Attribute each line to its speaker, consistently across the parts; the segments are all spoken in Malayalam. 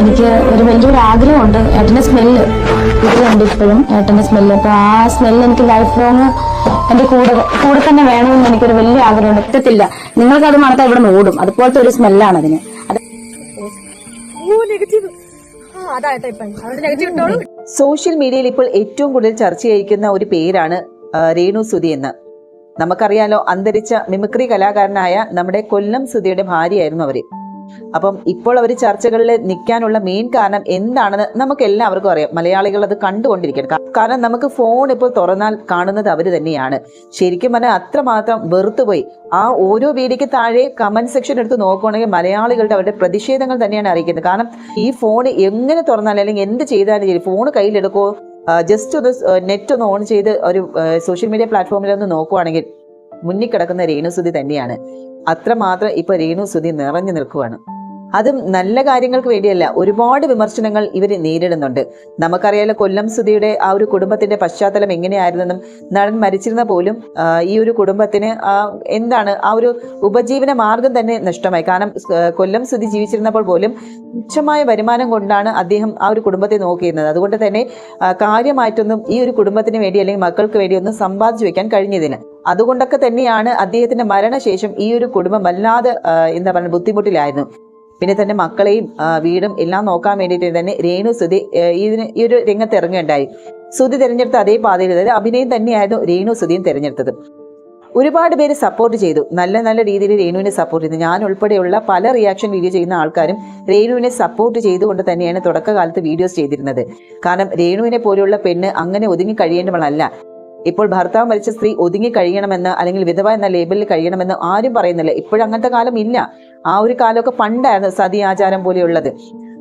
Speaker 1: എനിക്ക് ഒരു വലിയൊരു ആഗ്രഹമുണ്ട്. ഏട്ടന്റെ സ്മെല്ല് ഇതിലുണ്ട് ഇപ്പോഴും ഏട്ടന്റെ സ്മെല്ല് അപ്പൊ ആ സ്മെല്ല് എനിക്ക് ലൈഫ് ലോങ് എന്റെ കൂടെ കൂടെ തന്നെ വേണമെന്ന് എനിക്കൊരു വലിയ ആഗ്രഹമുണ്ട്. പറ്റത്തില്ല. നിങ്ങൾക്ക് അത് മണത്താൽ ഇവിടെ ഓടും. അതുപോലത്തെ ഒരു സ്മെല്ലാണ് അതിന്. അത്
Speaker 2: നെഗറ്റീവ്
Speaker 3: സോഷ്യൽ മീഡിയയിൽ ഇപ്പോൾ ഏറ്റവും കൂടുതൽ ചർച്ച ചെയ്യിക്കുന്ന ഒരു പേരാണ് രേണു സുധി എന്ന്. നമുക്കറിയാലോ അന്തരിച്ച മിമിക്രി കലാകാരനായ നമ്മുടെ കൊല്ലം സുധിയുടെ ഭാര്യയായിരുന്നു അവർ. അപ്പം ഇപ്പോൾ അവർ ചർച്ചകളിൽ നിൽക്കാനുള്ള മെയിൻ കാരണം എന്താണെന്ന് നമുക്ക് എല്ലാവർക്കും അറിയാം. മലയാളികൾ അത് കണ്ടുകൊണ്ടിരിക്കണം കാരണം നമുക്ക് ഫോൺ ഇപ്പോൾ തുറന്നാൽ കാണുന്നത് അവർ തന്നെയാണ്. ശരിക്കും പറഞ്ഞാൽ അത്രമാത്രം വെറുത്തുപോയി ആ ഓരോ വീഡിയോയ്ക്ക് താഴെ കമന്റ് സെക്ഷൻ എടുത്ത് നോക്കുകയാണെങ്കിൽ മലയാളികളുടെ അവരുടെ പ്രതിഷേധങ്ങൾ തന്നെയാണ് അറിയിക്കുന്നത്. കാരണം ഈ ഫോൺ എങ്ങനെ തുറന്നാലും അല്ലെങ്കിൽ എന്ത് ചെയ്താലും ശരി ഫോൺ കയ്യിലെടുക്കുമോ ജസ്റ്റ് ഒന്ന് നെറ്റ് ഒന്ന് ഓൺ ചെയ്ത് ഒരു സോഷ്യൽ മീഡിയ പ്ലാറ്റ്ഫോമിൽ ഒന്ന് നോക്കുവാണെങ്കിൽ മുന്നിൽ കിടക്കുന്ന രേണുസുതി തന്നെയാണ്. അത്രമാത്രം ഇപ്പൊ രേണുസുതി നിറഞ്ഞു നിൽക്കുവാണ്. അതും നല്ല കാര്യങ്ങൾക്ക് വേണ്ടിയല്ല ഒരുപാട് വിമർശനങ്ങൾ ഇവർ നേരിടുന്നുണ്ട്. നമുക്കറിയാലോ കൊല്ലം സുധിയുടെ ആ ഒരു കുടുംബത്തിന്റെ പശ്ചാത്തലം എങ്ങനെയായിരുന്നെന്നും നടൻ മരിച്ചിരുന്ന പോലും ഈ ഒരു കുടുംബത്തിന് എന്താണ് ആ ഒരു ഉപജീവന മാർഗം തന്നെ നഷ്ടമായി. കാരണം കൊല്ലം സുധി ജീവിച്ചിരുന്നപ്പോൾ പോലും തുച്ഛമായ വരുമാനം കൊണ്ടാണ് അദ്ദേഹം ആ ഒരു കുടുംബത്തെ നോക്കിയിരുന്നത്. അതുകൊണ്ട് തന്നെ കാര്യമായിട്ടൊന്നും ഈ ഒരു കുടുംബത്തിന് വേണ്ടി അല്ലെങ്കിൽ മക്കൾക്ക് വേണ്ടി ഒന്നും സമ്പാദിച്ചു വെക്കാൻ കഴിഞ്ഞതിന് അതുകൊണ്ടൊക്കെ തന്നെയാണ് അദ്ദേഹത്തിന്റെ മരണശേഷം ഈ ഒരു കുടുംബം വല്ലാതെ എന്താ പറയുക ബുദ്ധിമുട്ടിലായിരുന്നു. പിന്നെ തന്നെ മക്കളെയും വീടും എല്ലാം നോക്കാൻ വേണ്ടിയിട്ട് തന്നെ രേണു സുധി ഇതിന് ഈ ഒരു രംഗത്ത് ഇറങ്ങുകയുണ്ടായി. സുധി തിരഞ്ഞെടുത്ത അതേ പാതയിൽ അതായത് അഭിനയം തന്നെയായിരുന്നു രേണു സുധിയും തിരഞ്ഞെടുത്തത്. ഒരുപാട് പേര് സപ്പോർട്ട് ചെയ്തു. നല്ല നല്ല രീതിയിൽ രേണുവിനെ സപ്പോർട്ട് ചെയ്തു. ഞാൻ ഉൾപ്പെടെയുള്ള പല റിയാക്ഷൻ വീഡിയോ ചെയ്യുന്ന ആൾക്കാരും രേണുവിനെ സപ്പോർട്ട് ചെയ്തുകൊണ്ട് തന്നെയാണ് തുടക്കകാലത്ത് വീഡിയോസ് ചെയ്തിരുന്നത്. കാരണം രേണുവിനെ പോലെയുള്ള പെണ്ണ് അങ്ങനെ ഒതുങ്ങി കഴിയേണ്ടവളല്ല. ഇപ്പോൾ ഭർത്താവ് മരിച്ച സ്ത്രീ ഒതുങ്ങി കഴിയണമെന്ന് അല്ലെങ്കിൽ വിധവ എന്ന ലേബലിൽ കഴിയണമെന്ന് ആരും പറയുന്നില്ല. ഇപ്പോഴങ്ങനത്തെ കാലം ഇല്ല. ആ ഒരു കാലമൊക്കെ പണ്ടായിരുന്നു സതി ആചാരം പോലെയുള്ളത്.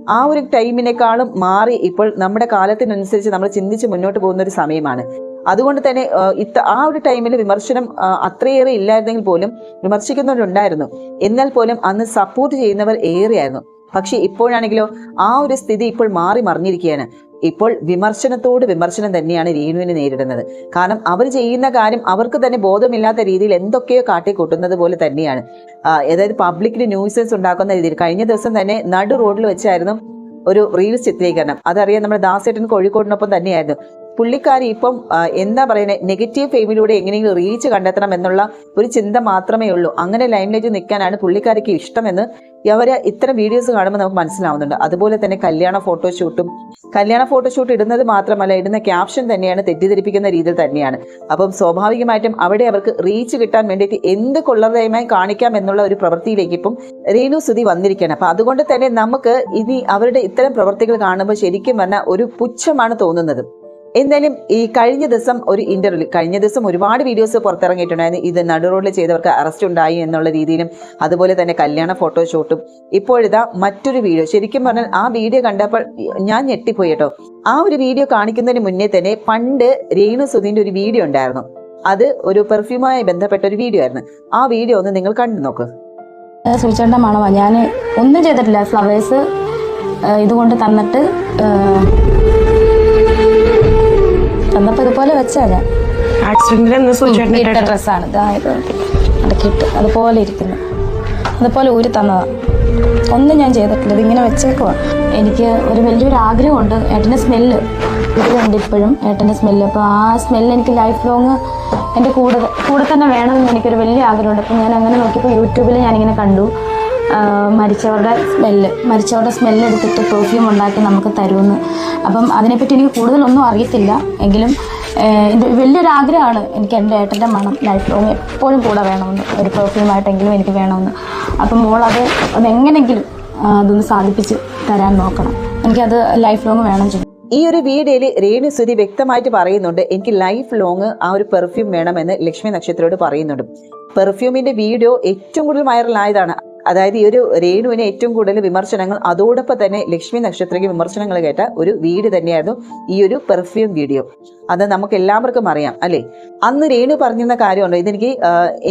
Speaker 3: ആ ഒരു ടൈമിനേക്കാളും മാറി ഇപ്പോൾ നമ്മുടെ കാലത്തിനനുസരിച്ച് നമ്മൾ ചിന്തിച്ച് മുന്നോട്ട് പോകുന്ന ഒരു സമയമാണ്. അതുകൊണ്ട് തന്നെ ഇത്ത ആ ഒരു ടൈമിൽ വിമർശനം അത്രയേറെ ഇല്ലായിരുന്നെങ്കിൽ പോലും വിമർശിക്കുന്നവരുണ്ടായിരുന്നു. എന്നാൽ പോലും അന്ന് സപ്പോർട്ട് ചെയ്യുന്നവർ ഏറെയായിരുന്നു. പക്ഷെ ഇപ്പോഴാണെങ്കിലോ ആ ഒരു സ്ഥിതി ഇപ്പോൾ മാറി മറിഞ്ഞിരിക്കുകയാണ്. ഇപ്പോൾ വിമർശനത്തോട് വിമർശനം തന്നെയാണ് രേണുവിനെ നേരിടുന്നത്. കാരണം അവർ ചെയ്യുന്ന കാര്യം അവർക്ക് തന്നെ ബോധമില്ലാത്ത രീതിയിൽ എന്തൊക്കെയോ കാട്ടിക്കൂട്ടുന്നത് പോലെ തന്നെയാണ്. അതായത് പബ്ലിക്കിന് ന്യൂസൻസ് ഉണ്ടാക്കുന്ന രീതിയിൽ കഴിഞ്ഞ ദിവസം തന്നെ നടു റോഡിൽ വെച്ചായിരുന്നു ഒരു റീൽസ് ചിത്രീകരണം. അതറിയാം നമ്മുടെ ദാസേട്ടൻ കോഴിക്കോടിനൊപ്പം തന്നെയായിരുന്നു. പുള്ളിക്കാരി ഇപ്പം എന്താ പറയുന്നത് നെഗറ്റീവ് ഫെയിമിലൂടെ എങ്ങനെയെങ്കിലും റീച്ച് കണ്ടെത്തണം എന്നുള്ള ഒരു ചിന്ത മാത്രമേ ഉള്ളൂ. അങ്ങനെ ലൈംലൈറ്റ് നിൽക്കാനാണ് പുള്ളിക്കാരിക്ക് ഇഷ്ടമെന്ന് അവർ ഇത്തരം വീഡിയോസ് കാണുമ്പോൾ നമുക്ക് മനസ്സിലാവുന്നുണ്ട്. അതുപോലെ തന്നെ കല്യാണ ഫോട്ടോഷൂട്ടും കല്യാണ ഫോട്ടോഷൂട്ട് ഇടുന്നത് മാത്രമല്ല ഇടുന്ന ക്യാപ്ഷൻ തന്നെയാണ് തെറ്റിദ്ധരിപ്പിക്കുന്ന രീതിയിൽ തന്നെയാണ്. അപ്പം സ്വാഭാവികമായിട്ടും അവിടെ അവർക്ക് റീച്ച് കിട്ടാൻ വേണ്ടിയിട്ട് എന്ത് കൊള്ളതയുമായി കാണിക്കാം എന്നുള്ള ഒരു പ്രവൃത്തിയിലേക്ക് ഇപ്പം രേണു സ്തുതി വന്നിരിക്കുകയാണ്. അപ്പം അതുകൊണ്ട് തന്നെ നമുക്ക് ഇനി അവരുടെ ഇത്തരം പ്രവൃത്തികൾ കാണുമ്പോൾ ശരിക്കും പറഞ്ഞാൽ ഒരു പുച്ഛമാണ് തോന്നുന്നത്. എന്തായാലും ഈ കഴിഞ്ഞ ദിവസം ഒരു ഇന്റർവ്യൂ കഴിഞ്ഞ ദിവസം ഒരുപാട് വീഡിയോസ് പുറത്തിറങ്ങിയിട്ടുണ്ടായിരുന്നു. ഇത് നടുറോഡിൽ ചെയ്തവർക്ക് അറസ്റ്റ് ഉണ്ടായി എന്നുള്ള രീതിയിലും അതുപോലെ തന്നെ കല്യാണ ഫോട്ടോഷൂട്ടും ഇപ്പോഴിതാ മറ്റൊരു വീഡിയോ ശരിക്കും പറഞ്ഞാൽ ആ വീഡിയോ കണ്ടപ്പോൾ ഞാൻ ഞെട്ടിപ്പോയി കേട്ടോ. ആ ഒരു വീഡിയോ കാണിക്കുന്നതിന് മുന്നേ തന്നെ പണ്ട് രേണു സുധീന്റെ ഒരു വീഡിയോ ഉണ്ടായിരുന്നു. അത് ഒരു പെർഫ്യൂമായി ബന്ധപ്പെട്ട ഒരു വീഡിയോ ആയിരുന്നു. ആ വീഡിയോ ഒന്ന് നിങ്ങൾ കണ്ടു നോക്ക്.
Speaker 1: സുചേട്ടന്റെ മണമാണ് ഞാൻ ഒന്നും ചെയ്തിട്ടില്ല. ഫ്ലവേഴ്സ് ഇതുകൊണ്ട് തന്നിട്ട് തന്നപ്പോൾ ഇതുപോലെ വെച്ചാ ഞാൻ. ഇട്ട ഡ്രസ്സാണ്. ഇതായത് അടക്കിയിട്ട് അതുപോലെ ഇരിക്കുന്നു. അതുപോലെ ഊരി തന്നതാ. ഒന്നും ഞാൻ ചെയ്തിട്ടില്ല. ഇതിങ്ങനെ വെച്ചേക്കുവാ. എനിക്ക് ഒരു വലിയൊരു ആഗ്രഹമുണ്ട്. ഏട്ടന്റെ സ്മെല്ല് വീട്ടിലുണ്ട് ഇപ്പോഴും ഏട്ടന്റെ സ്മെല്ല് അപ്പോൾ ആ സ്മെല്ല് എനിക്ക് ലൈഫ് ലോങ് എന്റെ കൂടെ കൂടെ തന്നെ വേണമെന്ന് എനിക്കൊരു വലിയ ആഗ്രഹമുണ്ട്. അപ്പോൾ ഞാൻ അങ്ങനെ നോക്കിയപ്പോൾ യൂട്യൂബിൽ ഞാനിങ്ങനെ കണ്ടു. മരിച്ചവരുടെ സ്മെല്ല് മരിച്ചവരുടെ സ്മെല്ല് എടുത്തിട്ട് പെർഫ്യൂം ഉണ്ടാക്കി നമുക്ക് തരുമെന്ന്. അപ്പം അതിനെപ്പറ്റി എനിക്ക് കൂടുതലൊന്നും അറിയത്തില്ല. എങ്കിലും എന്റെ വലിയൊരു ആഗ്രഹമാണ് എനിക്ക് എന്റെ ഏട്ടന്റെ മണം ലൈഫ് ലോങ് എപ്പോഴും കൂടെ വേണമെന്ന്. ഒരു പെർഫ്യൂമായിട്ടെങ്കിലും എനിക്ക് വേണമെന്ന്. അപ്പം മോൾ അത് അതെങ്ങനെങ്കിലും അതൊന്ന് സാധിപ്പിച്ച് തരാൻ നോക്കണം. എനിക്കത് ലൈഫ് ലോങ് വേണം ചെയ്യും.
Speaker 3: ഈ ഒരു വീഡിയോയിൽ രേണു സുധി വ്യക്തമായിട്ട് പറയുന്നുണ്ട് എനിക്ക് ലൈഫ് ലോങ് ആ ഒരു പെർഫ്യൂം വേണമെന്ന് ലക്ഷ്മി നക്ഷത്രയോട് പറയുന്നുണ്ട്. പെർഫ്യൂമിന്റെ വീഡിയോ ഏറ്റവും കൂടുതൽ വൈറലായതാണ് അതായത് ഈ ഒരു രേണുവിന് ഏറ്റവും കൂടുതൽ വിമർശനങ്ങൾ അതോടൊപ്പം തന്നെ ലക്ഷ്മി നക്ഷത്രയ്ക്ക് വിമർശനങ്ങൾ കേട്ട ഒരു വീട് തന്നെയായിരുന്നു ഈ ഒരു പെർഫ്യൂം വീഡിയോ അത് നമുക്ക് എല്ലാവർക്കും അറിയാം അല്ലേ? അന്ന് രേണു പറഞ്ഞിരുന്ന കാര്യമുണ്ടോ? ഇതെനിക്ക്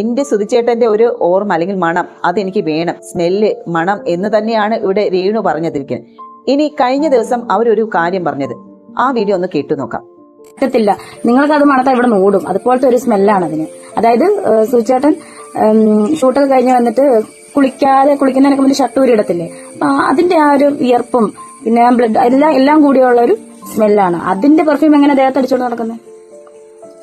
Speaker 3: എന്റെ സുതിച്ചേട്ടന്റെ ഒരു ഓർമ്മ അല്ലെങ്കിൽ മണം അതെനിക്ക് വേണം. സ്മെല്ല് മണം എന്ന് തന്നെയാണ് ഇവിടെ രേണു പറഞ്ഞതിരിക്കുന്നത് ഇനി കഴിഞ്ഞ ദിവസം അവരൊരു കാര്യം പറഞ്ഞത്. ആ വീഡിയോ ഒന്ന് കേട്ടു നോക്കാം.
Speaker 1: പറ്റത്തില്ല നിങ്ങൾക്ക് അത് മണത്താൽ ഇവിടെ നോടും അതുപോലത്തെ ഒരു സ്മെല്ലാണ് അതിന്. അതായത് സുചേട്ടൻ ഷൂട്ടൊക്കെ കഴിഞ്ഞ് വന്നിട്ട് കുളിക്കാതെ കുളിക്കുന്നതിനൊക്കെ മുന്നേ ഷർട്ട് ഊരി ഇടത്തില്ലേ? അപ്പൊ അതിന്റെ ആ ഒരു വിയർപ്പും പിന്നെ ബ്ലഡ് എല്ലാം എല്ലാം കൂടിയുള്ള ഒരു സ്മെല്ലാണ് അതിന്റെ പെർഫ്യൂം എങ്ങനെ ദേഹത്ത് അടിച്ചോണ്ട് നടക്കുന്നത്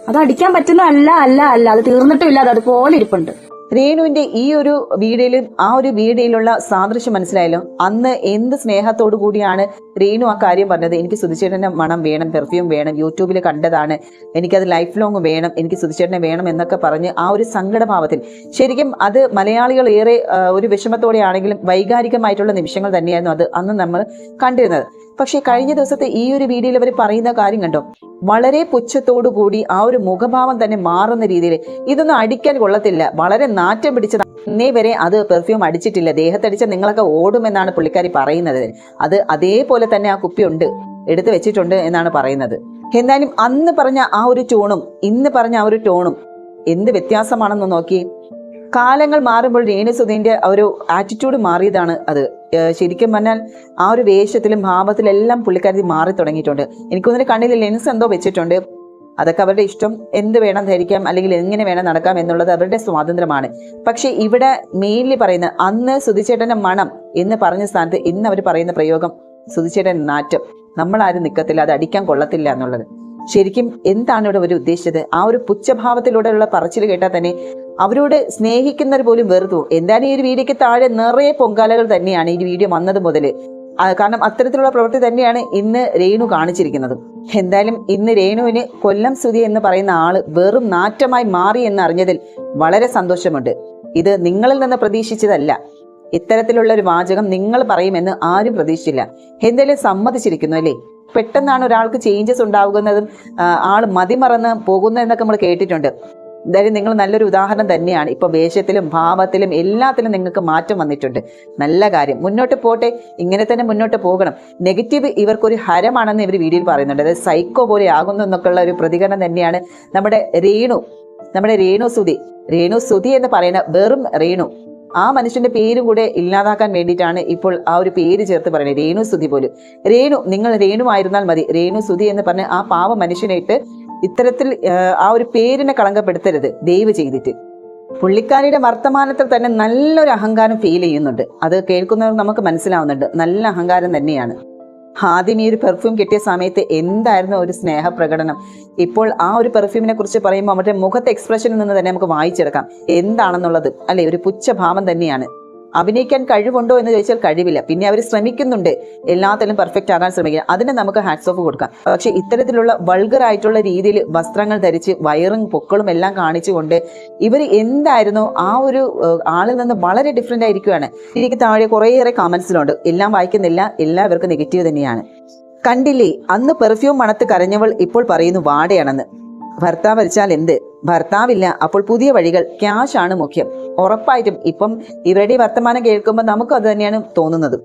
Speaker 1: അത് അടിക്കാൻ പറ്റുന്ന അല്ല അല്ല അല്ല. അത് തീർന്നിട്ടും ഇല്ല. അത് അതുപോലെ ഇരിപ്പുണ്ട്.
Speaker 3: രേണുവിന്റെ ഈ ഒരു വീഡിയോയിലും ആ ഒരു വീഡിയോയിലുള്ള സാദൃശ്യം മനസ്സിലായാലും അന്ന് എന്ത് സ്നേഹത്തോടു കൂടിയാണ് രേണു ആ കാര്യം പറഞ്ഞത്. എനിക്ക് സുധിച്ചേട്ടന്റെ മണം വേണം പെർഫ്യൂം വേണം യൂട്യൂബിൽ കണ്ടതാണ്. എനിക്കത് ലൈഫ് ലോങ് വേണം എനിക്ക് സുധിച്ചേട്ടനെ വേണം എന്നൊക്കെ പറഞ്ഞ് ആ ഒരു സങ്കടഭാവത്തിൽ. ശരിക്കും അത് മലയാളികൾ ഏറെ ഒരു വിഷമത്തോടെയാണെങ്കിലും വൈകാരികമായിട്ടുള്ള നിമിഷങ്ങൾ തന്നെയായിരുന്നു അത് അന്ന് നമ്മൾ കണ്ടിരുന്നത്. പക്ഷേ കഴിഞ്ഞ ദിവസത്തെ ഈ ഒരു വീഡിയോയിൽ അവർ പറയുന്ന കാര്യം കണ്ടോ? വളരെ പുച്ഛത്തോടു കൂടി ആ ഒരു മുഖഭാവം തന്നെ മാറുന്ന രീതിയിൽ ഇതൊന്നും അടിക്കാൻ കൊള്ളത്തില്ല. വളരെ നാറ്റം പിടിച്ചത് ഇന്നേ വരെ അത് പെർഫ്യൂം അടിച്ചിട്ടില്ല. ദേഹത്തടിച്ച നിങ്ങളൊക്കെ ഓടുമെന്നാണ് പുള്ളിക്കാരി പറയുന്നത്. അത് അതേപോലെ തന്നെ ആ കുപ്പി ഉണ്ട് എടുത്തു വെച്ചിട്ടുണ്ട് എന്നാണ് പറയുന്നത്. എന്തായാലും അന്ന് പറഞ്ഞ ആ ഒരു ടോണും ഇന്ന് പറഞ്ഞ ആ ഒരു ടോണും എന്ത് വ്യത്യാസമാണെന്ന് നോക്കി കാലങ്ങൾ മാറുമ്പോൾ രേണുസുധീന്റെ ആ ഒരു ആറ്റിറ്റ്യൂഡ് മാറിയതാണ് അത്. ശരിക്കും പറഞ്ഞാൽ ആ ഒരു വേഷത്തിലും ഭാവത്തിലും എല്ലാം പുള്ളിക്കാരി മാറി തുടങ്ങിയിട്ടുണ്ട്. എനിക്കൊന്നിന് കണ്ണിൽ ലെൻസ് എന്തോ വെച്ചിട്ടുണ്ട്. അതൊക്കെ അവരുടെ ഇഷ്ടം എന്ത് വേണം ധരിക്കാം അല്ലെങ്കിൽ എങ്ങനെ വേണം നടക്കാം എന്നുള്ളത് അവരുടെ സ്വാതന്ത്ര്യമാണ്. പക്ഷെ ഇവിടെ മെയിൻലി പറയുന്ന അന്ന് സുധിച്ചേട്ടന്റെ മണം എന്ന് പറഞ്ഞ സ്ഥാനത്ത് ഇന്ന് അവർ പറയുന്ന പ്രയോഗം സുധിച്ചേട്ടൻ നാറ്റം. നമ്മൾ ആരും നിൽക്കത്തില്ല അത് അടിക്കാൻ കൊള്ളത്തില്ല എന്നുള്ളത്. ശരിക്കും എന്താണ് ഇവിടെ ഒരു ഉദ്ദേശിച്ചത്? ആ ഒരു പുച്ഛഭാവത്തിലൂടെയുള്ള പറച്ചിൽ കേട്ടാൽ തന്നെ അവരോട് സ്നേഹിക്കുന്നവർ പോലും വെറുതു. എന്തായാലും ഈ ഒരു വീഡിയോക്ക് താഴെ നിറയെ പൊങ്കാലകൾ തന്നെയാണ് ഈ വീഡിയോ വന്നത് മുതൽ കാരണം അത്തരത്തിലുള്ള പ്രവൃത്തി തന്നെയാണ് ഇന്ന് രേണു കാണിച്ചിരിക്കുന്നത്. എന്തായാലും ഇന്ന് രേണുവിന് കൊല്ലം സ്തുതി എന്ന് പറയുന്ന ആൾ വെറും നാറ്റമായി മാറി എന്ന് അറിഞ്ഞതിൽ വളരെ സന്തോഷമുണ്ട്. ഇത് നിങ്ങളിൽ നിന്ന് പ്രതീക്ഷിച്ചതല്ല. ഇത്തരത്തിലുള്ള ഒരു വാചകം നിങ്ങൾ പറയുമെന്ന് ആരും പ്രതീക്ഷിച്ചില്ല. എന്തായാലും സമ്മതിച്ചിരിക്കുന്നു അല്ലേ? പെട്ടെന്നാണ് ഒരാൾക്ക് ചേഞ്ചസ് ഉണ്ടാകുന്നതും ആൾ മതിമറന്ന് പോകുന്നതെന്നൊക്കെ നമ്മൾ കേട്ടിട്ടുണ്ട്. എന്തായാലും നിങ്ങൾ നല്ലൊരു ഉദാഹരണം തന്നെയാണ്. ഇപ്പോൾ വേഷത്തിലും ഭാവത്തിലും എല്ലാത്തിലും നിങ്ങൾക്ക് മാറ്റം വന്നിട്ടുണ്ട്. നല്ല കാര്യം. മുന്നോട്ട് പോട്ടെ. ഇങ്ങനെ തന്നെ മുന്നോട്ട് പോകണം. നെഗറ്റീവ് ഇവർക്കൊരു ഹരമാണെന്ന് ഇവർ വീഡിയോയിൽ പറയുന്നുണ്ട്. അതായത് സൈക്കോ പോലെ ആകുന്നു എന്നൊക്കെയുള്ള ഒരു പ്രതികരണം തന്നെയാണ് നമ്മുടെ രേണു. നമ്മുടെ രേണു സുതി രേണു സുതി എന്ന് പറയുന്ന വെറും രേണു. ആ മനുഷ്യന്റെ പേരും കൂടെ ഇല്ലാതാക്കാൻ വേണ്ടിയിട്ടാണ് ഇപ്പോൾ ആ ഒരു പേര് ചേർത്ത് പറയുന്നത്. രേണു സുതി പോലും. രേണു നിങ്ങൾ രേണു ആയിരുന്നാൽ മതി. രേണു സുതി എന്ന് പറഞ്ഞ് ആ പാവ മനുഷ്യനെ ഇട്ട് ഇത്തരത്തിൽ ആ, ഒരു പേരിനെ കളങ്കപ്പെടുത്തരുത്. ദയവ് ചെയ്തിട്ട്. പുള്ളിക്കാരിയുടെ വർത്തമാനത്തിൽ തന്നെ നല്ലൊരു അഹങ്കാരം ഫീൽ ചെയ്യുന്നുണ്ട്. അത് കേൾക്കുന്നവർ നമുക്ക് മനസ്സിലാവുന്നുണ്ട്. നല്ല അഹങ്കാരം തന്നെയാണ്. ആദ്യം ഈ ഒരു പെർഫ്യൂം കിട്ടിയ സമയത്ത് എന്തായിരുന്നു ഒരു സ്നേഹപ്രകടനം? ഇപ്പോൾ ആ ഒരു പെർഫ്യൂമിനെ കുറിച്ച് പറയുമ്പോൾ അവരുടെ മുഖത്തെ എക്സ്പ്രഷനിൽ നിന്ന് തന്നെ നമുക്ക് വായിച്ചെടുക്കാം. എന്താണെന്നുള്ളത്? അല്ലെ? ഒരു പുച്ഛഭാവം തന്നെയാണ്. അഭിനയിക്കാൻ കഴിവുണ്ടോ എന്ന് ചോദിച്ചാൽ കഴിവില്ല. പിന്നെ അവർ ശ്രമിക്കുന്നുണ്ട്. എല്ലാത്തിലും പെർഫെക്റ്റ് ആകാൻ ശ്രമിക്കുക അതിന് നമുക്ക് ഹാറ്റ്സ് ഓഫ് കൊടുക്കാം. പക്ഷെ ഇത്തരത്തിലുള്ള വൾഗർ ആയിട്ടുള്ള രീതിയിൽ വസ്ത്രങ്ങൾ ധരിച്ച് വയറും പൊക്കളും എല്ലാം കാണിച്ചുകൊണ്ട് ഇവർ എന്തായിരുന്നു? ആ ഒരു ആളിൽ നിന്ന് വളരെ ഡിഫറെന്റ് ആയിരിക്കുകയാണ് എനിക്ക് താഴെ കുറേയേറെ കമന്റ്സിലുണ്ട് എല്ലാം വായിക്കുന്നില്ല. എല്ലാവർക്കും നെഗറ്റീവ് തന്നെയാണ്. കണ്ടില്ലേ? അന്ന് പെർഫ്യൂം മണത്ത് കരഞ്ഞവൾ ഇപ്പോൾ പറയുന്നു വാടയാണെന്ന്. ഭർത്താവ് വരച്ചാൽ എന്ത്? ഭർത്താവില്ല. അപ്പോൾ പുതിയ വഴികൾ ക്യാഷ് ആണ് മുഖ്യം. ഉറപ്പായിട്ടും ഇപ്പം ഇവരുടെ വർത്തമാനം കേൾക്കുമ്പോൾ നമുക്കും അത് തന്നെയാണ് തോന്നുന്നത്.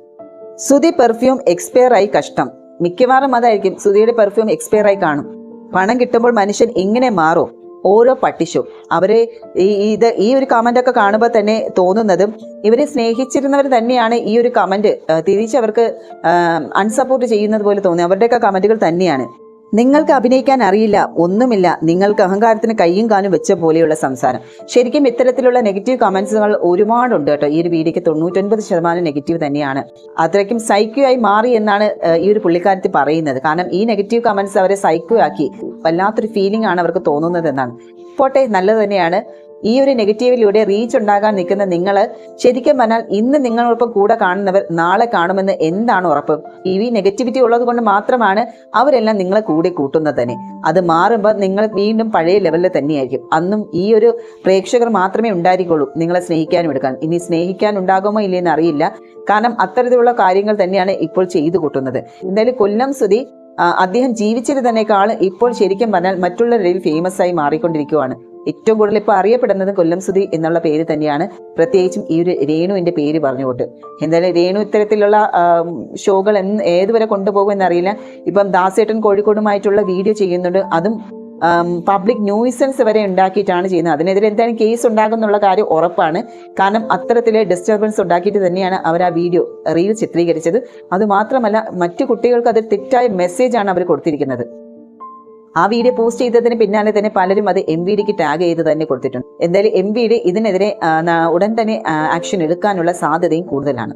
Speaker 3: സുതി പെർഫ്യൂം എക്സ്പയർ ആയി കഷ്ടം. മിക്കവാറും അതായിരിക്കും സുതിയുടെ പെർഫ്യൂം എക്സ്പയർ ആയി കാണും. പണം കിട്ടുമ്പോൾ മനുഷ്യൻ ഇങ്ങനെ മാറും. ഓരോ പട്ടിഷും അവരെ ഈ ഇത് ഈ ഒരു കമന്റ് ഒക്കെ കാണുമ്പോൾ തന്നെ തോന്നുന്നതും ഇവരെ സ്നേഹിച്ചിരുന്നവർ തന്നെയാണ് ഈ ഒരു കമന്റ് തിരിച്ചവർക്ക് അൺസപ്പോർട്ട് ചെയ്യുന്നത് പോലെ തോന്നി അവരുടെയൊക്കെ കമന്റുകൾ തന്നെയാണ്. നിങ്ങൾക്ക് അഭിനയിക്കാൻ അറിയില്ല ഒന്നുമില്ല. നിങ്ങൾക്ക് അഹങ്കാരത്തിന് കയ്യും കാലും വെച്ച പോലെയുള്ള സംസാരം. ശരിക്കും ഇത്തരത്തിലുള്ള നെഗറ്റീവ് കമൻസുകൾ ഒരുപാടുണ്ട് കേട്ടോ. ഈ ഒരു വീഡിയോക്ക് തൊണ്ണൂറ്റൊൻപത് ശതമാനം നെഗറ്റീവ് തന്നെയാണ്. അത്രയ്ക്കും സൈക്കോ ആയി മാറി എന്നാണ് ഈ ഒരു പുള്ളിക്കാരത്തി പറയുന്നത്. കാരണം ഈ നെഗറ്റീവ് കമൻസ് അവരെ സൈക്കോ ആക്കി വല്ലാത്തൊരു ഫീലിംഗ് ആണ് അവർക്ക് തോന്നുന്നത് എന്നാണ്. പോട്ടെ നല്ലത് തന്നെയാണ്. ഈ ഒരു നെഗറ്റീവിലൂടെ റീച്ച് ഉണ്ടാകാൻ നിൽക്കുന്ന നിങ്ങൾ ശരിക്കും പറഞ്ഞാൽ ഇന്ന് നിങ്ങളോടൊപ്പം കൂടെ കാണുന്നവർ നാളെ കാണുമെന്ന് എന്താണ് ഉറപ്പ്? ഈ നെഗറ്റിവിറ്റി ഉള്ളത് കൊണ്ട് മാത്രമാണ് അവരെല്ലാം നിങ്ങളെ കൂടി കൂട്ടുന്നത് തന്നെ. അത് മാറുമ്പോൾ നിങ്ങൾ വീണ്ടും പഴയ ലെവലിൽ തന്നെയായിരിക്കും. അന്നും ഈ ഒരു പ്രേക്ഷകർ മാത്രമേ ഉണ്ടായിരിക്കുള്ളൂ നിങ്ങളെ സ്നേഹിക്കാനും എടുക്കാൻ. ഇനി സ്നേഹിക്കാൻ ഉണ്ടാകുമോ ഇല്ലെന്ന് അറിയില്ല. കാരണം അത്തരത്തിലുള്ള കാര്യങ്ങൾ തന്നെയാണ് ഇപ്പോൾ ചെയ്തു കൂട്ടുന്നത്. എന്തായാലും കൊല്ലം സുതി അദ്ദേഹം ജീവിച്ചിരുന്നതിനേക്കാൾ ഇപ്പോൾ ശരിക്കും പറഞ്ഞാൽ മറ്റുള്ളവരിൽ ഫേമസ് ആയി മാറിക്കൊണ്ടിരിക്കുകയാണ് ഏറ്റവും കൂടുതൽ ഇപ്പോൾ അറിയപ്പെടുന്നത് കൊല്ലം സുധി എന്നുള്ള പേര് തന്നെയാണ്. പ്രത്യേകിച്ചും ഈ ഒരു രേണുവിന്റെ പേര് പറഞ്ഞുകൊണ്ട്. എന്തായാലും രേണു ഇത്തരത്തിലുള്ള ഷോകൾ എന്ന് ഏതുവരെ കൊണ്ടുപോകും എന്നറിയില്ല. ഇപ്പം ദാസേട്ടൻ കോഴിക്കോടുമായിട്ടുള്ള വീഡിയോ ചെയ്യുന്നുണ്ട്. അതും പബ്ലിക് ന്യൂസൻസ് വരെ ഉണ്ടാക്കിയിട്ടാണ് ചെയ്യുന്നത്. അതിനെതിരെ എന്തായാലും കേസ് ഉണ്ടാകുന്നുള്ള കാര്യം ഉറപ്പാണ്. കാരണം അത്തരത്തിലെ ഡിസ്റ്റർബൻസ് ഉണ്ടാക്കിയിട്ട് തന്നെയാണ് അവർ ആ വീഡിയോ റീൽ ചിത്രീകരിച്ചത്. അതുമാത്രമല്ല മറ്റു കുട്ടികൾക്ക് അത് തെറ്റായ മെസ്സേജാണ് അവർ കൊടുത്തിരിക്കുന്നത്. ആ വീഡിയോ പോസ്റ്റ് ചെയ്തതിന് പിന്നാലെ തന്നെ പലരും അത് എം വി ഡിക്ക് ടാഗ് ചെയ്ത് തന്നെ കൊടുത്തിട്ടുണ്ട്. എന്തായാലും എം വി ഡി ഇതിനെതിരെ ഉടൻ തന്നെ ആക്ഷൻ എടുക്കാനുള്ള സാധ്യതയും കൂടുതലാണ്.